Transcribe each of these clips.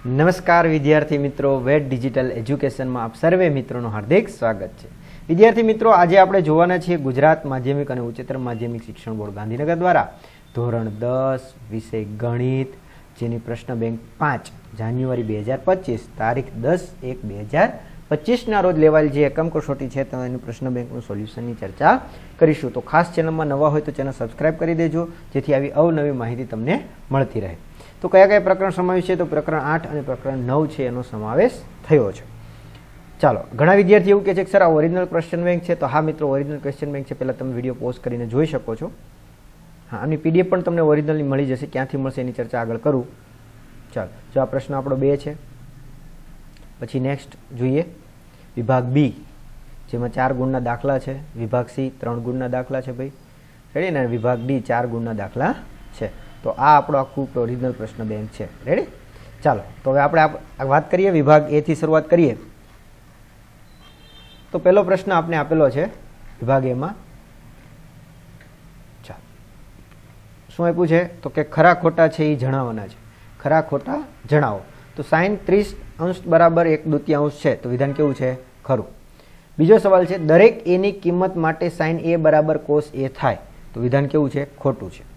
નમસ્કાર વિદ્યાર્થી મિત્રો વેટ ડિજિટલ એજ્યુકેશનમાં આપ સર્વે મિત્રોનું હાર્દિક સ્વાગત છે. વિદ્યાર્થી મિત્રો, આજે આપણે જોવાના છીએ ગુજરાત માધ્યમિક અને ઉચ્ચતર માધ્યમિક શિક્ષણ બોર્ડ ગાંધીનગર દ્વારા ધોરણ દસ વિષય ગણિત, જેની પ્રશ્ન બેંક પાંચ, જાન્યુઆરી બે હજાર પચીસ, તારીખ દસ એક બે હજાર પચીસના રોજ લેવાયેલ જે એકમ કસોટી છે, તો એની પ્રશ્ન બેંકનું સોલ્યુશનની ચર્ચા કરીશું. તો ખાસ ચેનલમાં નવા હોય તો ચેનલ સબસ્ક્રાઇબ કરી દેજો, જેથી આવી અવનવી માહિતી તમને મળતી રહે. તો કયા કયા પ્રકરણ સમાવેશ છે? તો પ્રકરણ આઠ અને પ્રકરણ નવ છે, એનો સમાવેશ થયો છે. ચાલો, ઘણા વિદ્યાર્થી એવું કહે છે કે, સર, આ ઓરિજિનલ ક્વેશ્ચન બેંક છે. તો હા, મિત્રો ઓરિજિનલ ક્વેશ્ચન બેંક છે. પહેલાં તમે વીડિયો પોઝ કરીને જોઈ શકો છો. હા આની પીડીએફ પણ તમને ઓરિજિનલની મળી જશે. ક્યાંથી મળશે એની ચર્ચા આગળ કરું. ચાલો, જો આ પ્રશ્ન આપણો બે છે. પછી નેક્સ્ટ જોઈએ. વિભાગ બી જેમાં ચાર ગુણના દાખલા છે. વિભાગ સી ત્રણ ગુણના દાખલા છે, ભાઈ. રેડી ને વિભાગ ડી ચાર ગુણના દાખલા છે. તો આ આપણો આખું ઓરિજિનલ પ્રશ્ન બેંક છે. રેડી ચાલો, તો હવે આપણે વાત કરીએ, વિભાગ એથી શરૂઆત કરીએ. તો પહેલો પ્રશ્ન આપણે આપેલો છે, વિભાગ એમાં ચાલો. શું આપ્યું છે? તો કે ખરા ખોટા છે એ જણાવવાના છે. ખરા ખોટા જણાવો. તો સાઈન ત્રીસ અંશ બરાબર એક દુત્યાંશ છે. તો વિધાન કેવું છે? ખરું. બીજો સવાલ છે, દરેક એની કિંમત માટે સાઈન એ બરાબર કોસ એ થાય. તો વિધાન કેવું છે? ખોટું છે.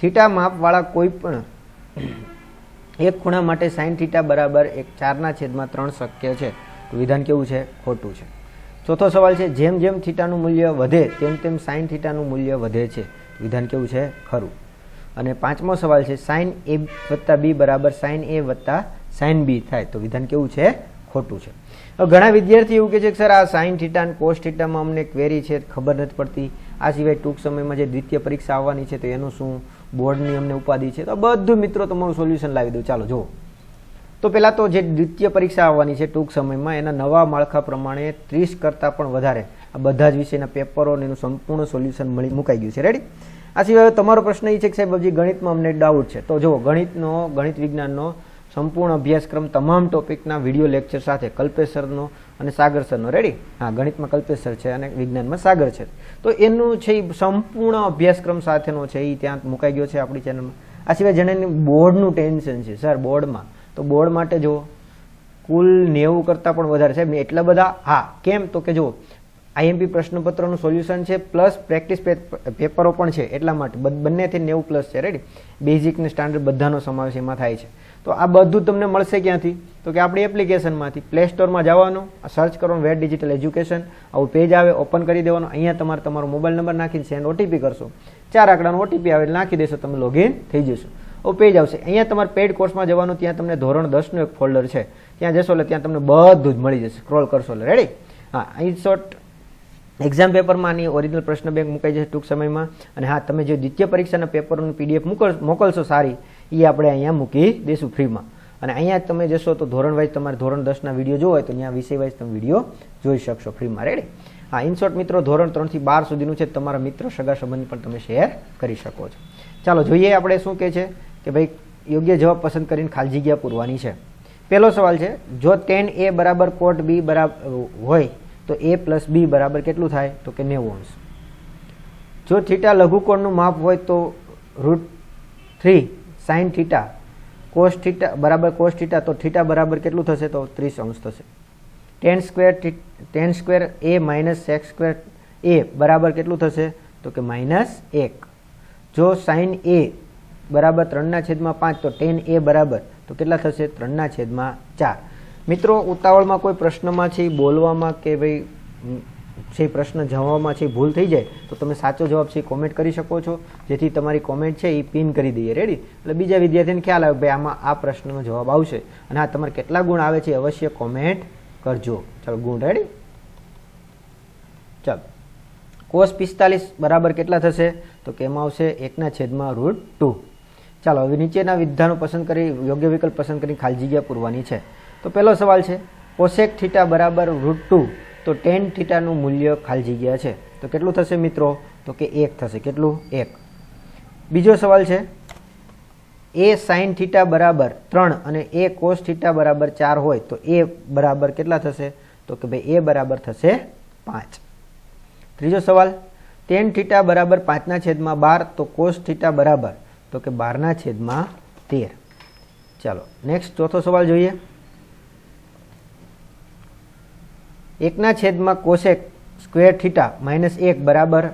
થીટા માપવાળા કોઈ પણ એક ખૂણા માટે સાઇન થીટા બરાબર એક ચારના છેદમાં ત્રણ શક્ય છે. તો વિધાન કેવું છે? ખોટું છે. ચોથો સવાલ છે, જેમ જેમ થીટાનું મૂલ્ય વધે, તેમ તેમ સાઇન થીટાનું મૂલ્ય વધે છે. વિધાન કેવું છે? ખરું. અને પાંચમો સવાલ છે, સાઈન એ વત્તા બી બરાબર સાઇન એ વત્તા સાઈન બી થાય. તો વિધાન કેવું છે? ખોટું છે. ઘણા વિદ્યાર્થી એવું કહે છે કે, સર, આ સાઇન થીટા અને કોસ થીટામાં અમને ક્વેરી છે, ખબર નથી પડતી. આ સિવાય ટૂંક સમયમાં જે દ્વિતીય પરીક્ષા આવવાની છે, તો એનું શું બોર્ડની અમને ઉપાધિ છે? તો બધું મિત્રો તમારું સોલ્યુશન લાવી દઉં. ચાલો, જુઓ. તો પહેલાં તો જે દ્વિતીય પરીક્ષા આવવાની છે ટૂંક સમયમાં, એના નવા માળખા પ્રમાણે ત્રીસ કરતાં પણ વધારે આ બધા જ વિષયના પેપરો અને એનું સંપૂર્ણ સોલ્યુશન મળી મુકાઈ ગયું છે. રેડી આ સિવાય તમારો પ્રશ્ન એ છે કે સાહેબ, હજી ગણિતમાં અમને ડાઉટ છે. તો જુઓ, ગણિતનો, ગણિત વિજ્ઞાનનો સંપૂર્ણ અભ્યાસક્રમ તમામ ટોપિકના વીડિયો લેક્ચર સાથે કલ્પેશ સરનો અને સાગર સરનો રેડી હા, ગણિતમાં કલ્પેશ સર છે અને વિજ્ઞાનમાં સાગર છે. તો એનું છે એ સંપૂર્ણ અભ્યાસક્રમ સાથેનો છે એ ત્યાં મુકાઈ ગયો છે આપણી ચેનલમાં આ સિવાય જેને બોર્ડનું ટેન્શન છે. સર બોર્ડમાં. તો બોર્ડ માટે જો કુલ નેવું કરતાં પણ વધારે સાહેબ એટલા બધા હા, કેમ? તો કે જો આઈએમપી પ્રશ્નપત્રનું સોલ્યુશન છે પ્લસ પ્રેક્ટિસ પેપરો પણ છે, એટલા માટે. બંનેથી નેવું પ્લસ છે રેડી બેઝિક ને સ્ટાન્ડર્ડ બધાનો સમાવેશ એમાં થાય છે. તો આ બધું તમને મળશે ક્યાંથી? તો કે આપણી એપ્લિકેશનમાંથી પ્લે સ્ટોરમાં જવાનું સર્ચ કરવાનું વેટ ડિજિટલ એજ્યુકેશન આવું પેજ આવે ઓપન કરી દેવાનું. અહીંયા તમારે તમારો મોબાઈલ નંબર નાખીને સેન્ડ ઓટીપી કરશો. ચાર આંકડાનો ઓટીપી આવે નાખી દેશો, તમે લોગિન થઈ જશો. ઓ પેજ આવશે. અહીંયા તમારે પેડ કોર્સમાં જવાનું, ત્યાં તમને ધોરણ દસનું એક ફોલ્ડર છે. ત્યાં જશો એટલે ત્યાં તમને બધું જ મળી જશે. સ્ક્રોલ કરશો એટલે. રેડી હા, અહીં શોર્ટ એક્ઝામ પેપરમાં આની ઓરિજિનલ પ્રશ્ન બેંક મુકાઈ જશે ટૂંક સમયમાં. અને હા, તમે જે દ્વિતીય પરીક્ષાના પેપરનું પીડીએફ મોકલ મોકલશો સારી એ આપણે અહીંયા મૂકી દઈશું ફ્રીમાં અને અહીંયા તમે જશો તો ધોરણ વાઇઝ તમારે ધોરણ દસના વીડિયો જોવો હોય તો અહીંયા વિષય વાઇઝ તમે વીડિયો જોઈ શકશો ફ્રીમાં રેડી હા ઇનશોર્ટ મિત્રો, ધોરણ ત્રણથી બાર સુધીનું છે. તમારા મિત્ર સગા સંબંધી પણ તમે શેર કરી શકો છો. ચાલો, જોઈએ આપણે શું કહે છે કે ભાઈ, યોગ્ય જવાબ પસંદ કરીને ખાલી જગ્યા પૂરવાની છે. પહેલો સવાલ છે, જો ટેન એ બરાબર કોટ બી બરાબર હોય તો એ પ્લસ બી બરાબર કેટલું થાય? તો કે નેવું અંશ. જો થીટા લઘુકોણનું માપ હોય તો root three sine theta cos theta બરાબર કોસ થીટા તો થીટા બરાબર કેટલું થશે? તો ત્રીસ અંશ થશે. Tan square tan square A minus sec square A બરાબર કેટલું થશે? તો કે માઇનસ એક. જો સાઇન એ બરાબર ત્રણના છેદમાં પાંચ, તો ટેન એ બરાબર. તો કેટલા થશે? ત્રણના છેદમાં ચાર. મિત્રો, ઉતાવળમાં કોઈ પ્રશ્નમાં છે, બોલવામાં કે ભાઈ છે પ્રશ્ન જવાબમાં છે, ભૂલ થઈ જાય, તો તમે સાચો જવાબ છે કોમેન્ટ કરી શકો છો. જેથી તમારી કોમેન્ટ છે એ પિન કરી દઈએ. રેડી એટલે બીજા વિદ્યાર્થીને ખ્યાલ આવે ભાઈ, આમાં આ પ્રશ્નનો જવાબ આવશે. અને આ તમારે કેટલા ગુણ આવે છે અવશ્ય કોમેન્ટ કરજો. ચાલો, ગુણ રેડી ચાલો. કોસ પિસ્તાલીસ બરાબર કેટલા થશે? તો કેમાં આવશે એકના છેદમાં રૂટ ટુ ચાલો, હવે નીચેના વિદ્યાનું પસંદ કરી, યોગ્ય વિકલ્પ પસંદ કરી, ખાલી જગ્યા પૂરવાની છે. તો પહેલો સવાલ છે કોસેક થીટા બરાબર રૂટ ટુ તો ટેન થીટાનું મૂલ્ય ખાલી જગ્યા છે. તો કેટલું થશે મિત્રો? તો કે એક થશે. કેટલું? એક. બીજો સવાલ છે એ સાઇન થીટા બરાબર ત્રણ અને એ કોસ થીટા બરાબર ચાર હોય, તો એ બરાબર કેટલા થશે? તો કે ભાઈ એ બરાબર થશે પાંચ. ત્રીજો સવાલ ટેન થીટા બરાબર પાંચના છેદમાં બાર, તો કોસ થીટા બરાબર, તો કે બારના છેદમાં તેર. ચાલો નેક્સ્ટ ચોથો સવાલ જોઈએ. એકના છેદમાં કોસેક સ્ક્વેર થીટા માઇનસ એક બરાબર?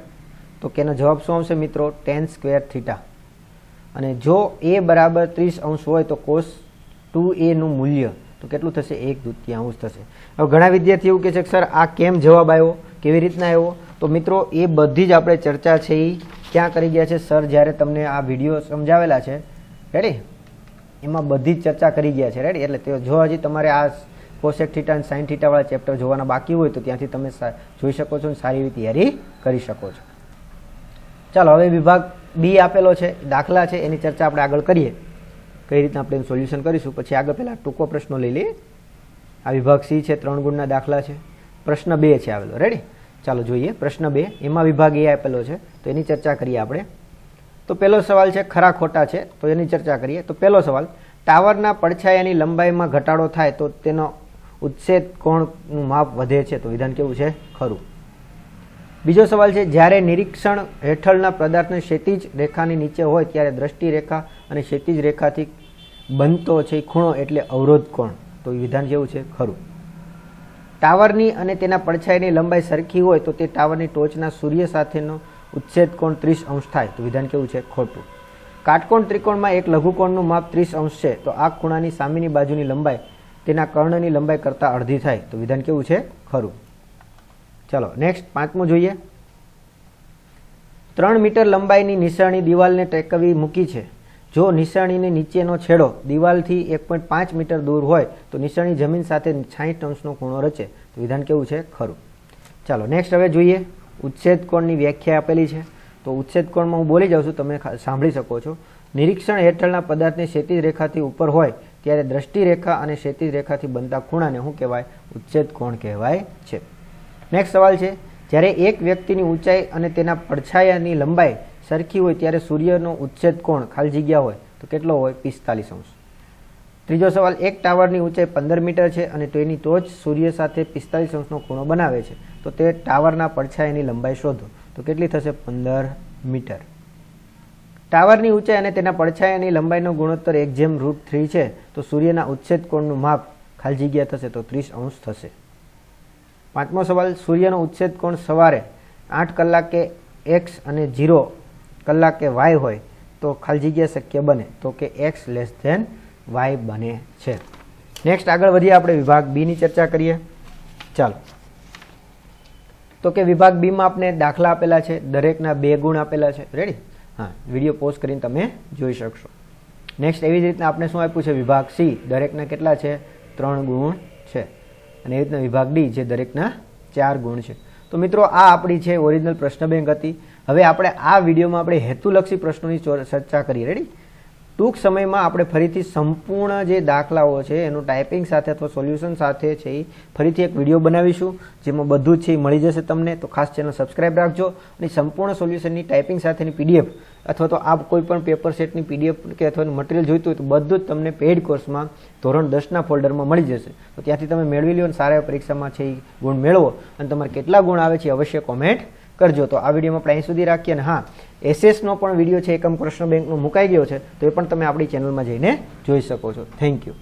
તો કે એનો જવાબ શું આવશે મિત્રો? ટેન સ્ક્વેર થીટા અને જો એ બરાબર ત્રીસ અંશ હોય તો કોસ ટુ એનું મૂલ્ય, તો કેટલું થશે? એક દૂતીયાંશ થશે. હવે ઘણા વિદ્યાર્થી એવું કહે છે કે, સર, આ કેમ જવાબ આવ્યો? કેવી રીતના આવ્યો? તો મિત્રો, એ બધી જ આપણે ચર્ચા છે એ ક્યાં કરી ગયા છે? સર, જ્યારે તમને આ વીડિયો સમજાવેલા છે. રેડી એમાં બધી જ ચર્ચા કરી ગયા છે. રેડી એટલે જો હજી તમારે આ કોસેક થીટા અને સાઇન થીટાવાળા ચેપ્ટર જોવાના બાકી હોય તો ત્યાંથી તમે જોઈ શકો છો અને સારી એવી તૈયારી કરી શકો છો. ચાલો, હવે વિભાગ બી આપેલો છે, દાખલા છે, એની ચર્ચા આપણે આગળ કરીએ. કઈ રીતના આપણે સોલ્યુશન કરીશું? પછી આગળ પહેલાં ટૂંકો પ્રશ્નો લઈ લઈએ. આ વિભાગ સી છે, ત્રણ ગુણના દાખલા છે. પ્રશ્ન બે છે આવેલો. રેડી ચાલો જોઈએ. પ્રશ્ન બે. એમાં વિભાગ એ આપેલો છે. તો એની ચર્ચા કરીએ આપણે. તો પહેલો સવાલ છે, ખરા ખોટા છે. તો એની ચર્ચા કરીએ. તો પહેલો સવાલ, ટાવરના પડછાયાની લંબાઈમાં ઘટાડો થાય તો તેનો ઉચ્છેદ કોણનું માપ વધે છે તો વિધાન કેવું છે? ખરું. બીજો સવાલ છે, જ્યારે નિરીક્ષણ હેઠળના પદાર્થને ક્ષેતિજ રેખાની નીચે હોય ત્યારે દ્રષ્ટિ રેખા અને ક્ષેતિજ રેખાથી બનતો છે ખૂણો એટલે અવરોધ કોણ? તો વિધાન કેવું છે? ખરું. ટાવરની અને તેના પડછાયાની લંબાઈ સરખી હોય તો તે ટાવરની ટોચના સૂર્ય સાથેનો ઉચ્છેદ કોણ ત્રીસ અંશ થાય તો વિધાન કેવું છે? ખોટું. કાટકોણ ત્રિકોણમાં એક લઘુકોણનું માપ ત્રીસ અંશ છે તો આ ખૂણાની સામેની બાજુની લંબાઈ તેના કર્ણની લંબાઈ કરતાં અડધી થાય. તો વિધાન કેવું છે? ખરું. ચાલો નેક્સ્ટ પાંચમું જોઈએ. ત્રણ મીટર લંબાઈની નિશાણી દિવાલને ટેકવી મૂકી છે. જો નિશાણીને નીચેનો છેડો દિવાલથી એક પોઈન્ટ પાંચ મીટર દૂર હોય, તો નિશાણી જમીન સાથે સાહીઠ અંશનો ખૂણો રચે. તો વિધાન કેવું છે? ખરું. ચાલો નેક્સ્ટ હવે જોઈએ. ઉચ્છેદ કોણની વ્યાખ્યા આપેલી છે. તો ઉચ્છેદ કોણમાં હું બોલી જાઉં છું, તમે સાંભળી શકો છો. નિરીક્ષણ હેઠળના પદાર્થની ક્ષિતિજ રેખાથી ઉપર હોય ત્યારે દ્રષ્ટિ રેખા અને ક્ષિતિજ રેખાથી બનતા ખૂણાને શું કહેવાય? ઉચ્છેદ કોણ કહેવાય છે? નેક્સ્ટ સવાલ છે, જ્યારે એક વ્યક્તિની ઊંચાઈ અને તેના પડછાયાની લંબાઈ સરખી હોય ત્યારે સૂર્યનો ઉચ્છેદ કોણ? ખાલી જગ્યા હોય તો કેટલો હોય? પિસ્તાલીસ અંશ. ત્રીજો સવાલ, એક ટાવરની ઊંચાઈ પંદર મીટર છે અને તેની ટોચ સૂર્ય સાથે પિસ્તાલીસ અંશનો ખૂણો બનાવે છે, તો તે ટાવરના પડછાયાની લંબાઈ શોધો. તો કેટલી થશે? પંદર મીટર. ટાવરની ઊંચાઈ અને તેના પડછાયાની લંબાઈનો ગુણોત્તર એક જેમ રૂટ થ્રી છે, તો સૂર્યના ઉચ્છેદ કોણનું માપ ખાલી જગ્યા થશે તો ત્રીસ અંશ થશે. પાંચમો સવાલ, સૂર્યનો ઉચ્છેદ કોણ સવારે આઠ કલાકે એક્સ અને ઝીરો કલાકે વાય હોય, તો ખાલી જગ્યા શક્ય બને, તો કે એક્સ લેસ ધેન વાય બને છે. નેક્સ્ટ આગળ વધીએ આપણે વિભાગ બીની ચર્ચા કરીએ. ચાલો. તો કે વિભાગ બીમાં આપણે દાખલા આપેલા છે, દરેકના બે ગુણ આપેલા છે. રેડી હા વીડિયો પોઝ કરીને તમે જોઈ શકશો. નેક્સ્ટ એવી જ રીતના આપણે શું આપ્યું છે? વિભાગ સી દરેકના કેટલા છે? ત્રણ ગુણ છે. અને એવી રીતના વિભાગ ડી જે દરેકના ચાર ગુણ છે. તો મિત્રો, આ આપણી છે ઓરિજિનલ પ્રશ્ન બેંક હતી. હવે આપણે આ વિડીયોમાં આપણે હેતુલક્ષી પ્રશ્નોની ચર્ચા કરીએ. રેડી ટૂંક સમયમાં આપણે ફરીથી સંપૂર્ણ જે દાખલાઓ છે, એનું ટાઈપિંગ સાથે અથવા સોલ્યુશન સાથે છે એ ફરીથી એક વીડિયો બનાવીશું, જેમાં બધું જ છે એ મળી જશે તમને. તો ખાસ ચેનલ સબસ્ક્રાઇબ રાખજો અને સંપૂર્ણ સોલ્યુશનની ટાઈપિંગ સાથેની પીડીએફ અથવા તો આ કોઈ પણ પેપર સેટની પીડીએફ કે અથવા મટીરિયલ જોઈતું હોય તો બધું જ તમને પેઇડ કોર્સમાં ધોરણ દસના ફોલ્ડરમાં મળી જશે. તો ત્યાંથી તમે મેળવી લો અને સારા પરીક્ષામાં છે એ ગુણ મેળવો અને તમારે કેટલા ગુણ આવે છે અવશ્ય કોમેન્ટ કરજો. તો આ વિડીયોમાં આપણે અહીં સુધી રાખીએ અને હા એસએસનો પણ વીડિયો છે એકમ કૃષ્ણ બેંકનો મુકાઈ ગયો છે, તો એ પણ તમે આપણી ચેનલમાં જઈને જોઈ શકો છો. Thank you